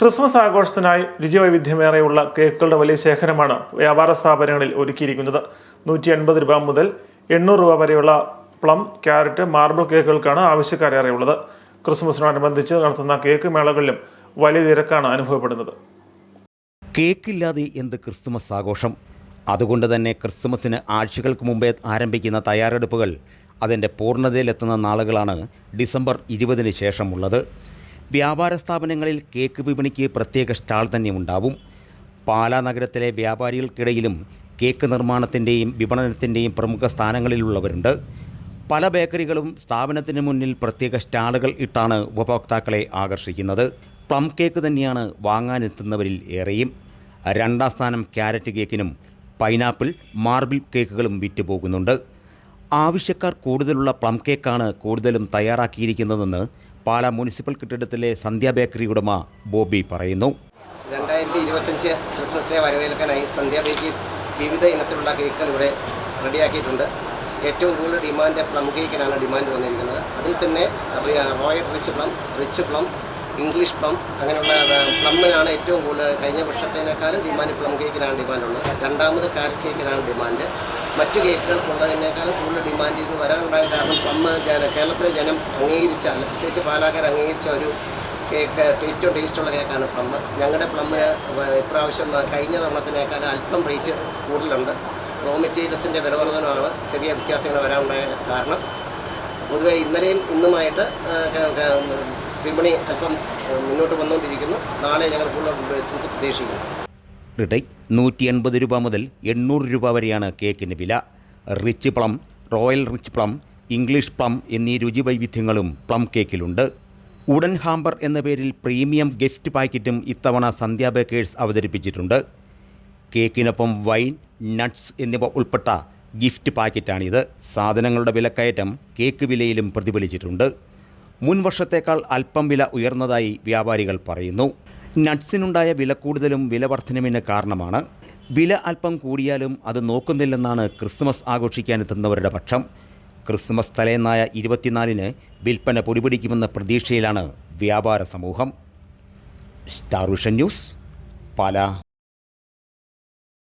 Christmas ആഘോഷത്തിനായി രുചിവൈവിധ്യമേറെയുള്ള കേക്കുകളുടെ വലിയ ശേഖരമാണ് വ്യാപാര സ്ഥാപനങ്ങളിൽ ഒരുക്കിയിരിക്കുന്നത്. നൂറ്റി എൺപത് രൂപ മുതൽ എണ്ണൂറ് രൂപ വരെയുള്ള പ്ലം ക്യാരറ്റ് മാർബിൾ കേക്കുകൾക്കാണ് ആവശ്യക്കാരേറെയുള്ളത്. ക്രിസ്മസിനോടനുബന്ധിച്ച് നടത്തുന്ന കേക്ക് മേളകളിലും വലിയ തിരക്കാണ് അനുഭവപ്പെടുന്നത്. കേക്കില്ലാതെ എന്ത് ക്രിസ്മസ് ആഘോഷം? അതുകൊണ്ട് തന്നെ ക്രിസ്മസിന് ആഴ്ചകൾക്ക് മുമ്പേ ആരംഭിക്കുന്ന തയ്യാറെടുപ്പുകൾ അതിന്റെ പൂർണതയിലെത്തുന്ന നാളുകളാണ് ഡിസംബർ ഇരുപതിന് ശേഷമുള്ളത്. വ്യാപാര സ്ഥാപനങ്ങളിൽ കേക്ക് വിപണിക്ക് പ്രത്യേക സ്റ്റാൾ തന്നെ ഉണ്ടാവും. പാലാ നഗരത്തിലെ വ്യാപാരികൾക്കിടയിലും കേക്ക് നിർമ്മാണത്തിന്റെയും വിപണനത്തിന്റെയും പ്രമുഖ സ്ഥാനങ്ങളിലുള്ളവരുണ്ട്. പല ബേക്കറികളും സ്ഥാപനത്തിന് മുന്നിൽ പ്രത്യേക സ്റ്റാളുകൾ ഇട്ടാണ് ഉപഭോക്താക്കളെ ആകർഷിക്കുന്നത്. പ്ലം കേക്ക് തന്നെയാണ് വാങ്ങാനെത്തുന്നവരിൽ ഏറെയും. രണ്ടാം സ്ഥാനം ക്യാരറ്റ് കേക്കിനും പൈനാപ്പിൾ മാർബിൾ കേക്കുകളും വിറ്റുപോകുന്നുണ്ട്. ആവശ്യക്കാർ കൂടുതലുള്ള പ്ലം കേക്കാണ് കൂടുതലും തയ്യാറാക്കിയിരിക്കുന്നതെന്ന് പാലാ മുനിസിപ്പൽ കെട്ടിടത്തിലെ സന്ധ്യ ബേക്കറി ഉടമ ബോബി പറയുന്നു. രണ്ടായിരത്തി ഇരുപത്തഞ്ച് ക്രിസ്മസിനെ വരവേൽക്കാനായി സന്ധ്യ ബേക്കേഴ്സ് വിവിധ ഇനത്തിലുള്ള കേക്കുകൾ ഇവിടെ റെഡിയാക്കിയിട്ടുണ്ട്. ഏറ്റവും കൂടുതൽ ഡിമാൻഡ് പ്ലം കേക്കിനാണ് ഡിമാൻഡ് വന്നിരിക്കുന്നത്. അതിൽ തന്നെ royal rich plum rich plum English plum അങ്ങനെയുള്ള പ്ലമ്മിനാണ് ഏറ്റവും കൂടുതൽ കഴിഞ്ഞ വർഷത്തേനേക്കാളും ഡിമാൻഡ് പ്ലം കേക്കിനാണ് ഡിമാൻഡുള്ളത് രണ്ടാമത് കാരറ്റ് കേക്കിനാണ് ഡിമാൻഡ്. മറ്റു കേക്കുകൾക്കുള്ളതിനേക്കാളും കൂടുതൽ ഡിമാൻഡ് ഇന്ന് വരാനുണ്ടായ കാരണം പ്ലം ജന കേരളത്തിലെ ജനം അംഗീകരിച്ചാൽ പ്രത്യേകിച്ച് പാലാക്കാർ അംഗീകരിച്ച ഒരു കേക്ക് ഏറ്റവും ടേസ്റ്റുള്ള കേക്കാണ് പ്ലം. ഞങ്ങളുടെ പ്ലമ്മിന് ഇപ്രാവശ്യം കഴിഞ്ഞ തവണത്തിനേക്കാൾ അല്പം റേറ്റ് കൂടുതലുണ്ട്. റോ മെറ്റീരിയൽസിന്റെ വില വർധനമാണ് ചെറിയ വ്യത്യാസങ്ങൾ വരാനുണ്ടായ കാരണം. പൊതുവെ ഇന്നലെയും ഇന്നുമായിട്ട് വിപണി അല്പം മുന്നോട്ട് വന്നുകൊണ്ടിരിക്കുന്നു. നാളെ ഞങ്ങൾ കൂടുതൽ ബിസിനസ് പ്രതീക്ഷിക്കുന്നു. റിടൈ നൂറ്റി എൺപത് രൂപ മുതൽ എണ്ണൂറ് രൂപ വരെയാണ് കേക്കിന് വില. Rich plum royal rich plum English plum എന്നീ രുചി വൈവിധ്യങ്ങളും പ്ലം കേക്കിലുണ്ട്. ഉടൻ ഹാമ്പർ എന്ന പേരിൽ പ്രീമിയം ഗിഫ്റ്റ് പാക്കറ്റും ഇത്തവണ സന്ധ്യ ബേക്കേഴ്സ് അവതരിപ്പിച്ചിട്ടുണ്ട്. കേക്കിനൊപ്പം വൈൻ നട്ട്സ് എന്നിവ ഉൾപ്പെട്ട ഗിഫ്റ്റ് പാക്കറ്റാണിത്. സാധനങ്ങളുടെ വിലക്കയറ്റം കേക്ക് വിലയിലും പ്രതിഫലിച്ചിട്ടുണ്ട്. മുൻ വർഷത്തേക്കാൾ അല്പം വില ഉയർന്നതായി വ്യാപാരികൾ പറയുന്നു. നട്ട്സിനുണ്ടായ വില കൂടുതലും വില കാരണമാണ്. വില അല്പം കൂടിയാലും അത് നോക്കുന്നില്ലെന്നാണ് ക്രിസ്മസ് ആഘോഷിക്കാനെത്തുന്നവരുടെ പക്ഷം. ക്രിസ്മസ് തലേന്നായ ഇരുപത്തിനാലിന് വിൽപ്പന പൊടിപിടിക്കുമെന്ന പ്രതീക്ഷയിലാണ് വ്യാപാര സമൂഹം. Star Vision News Pala.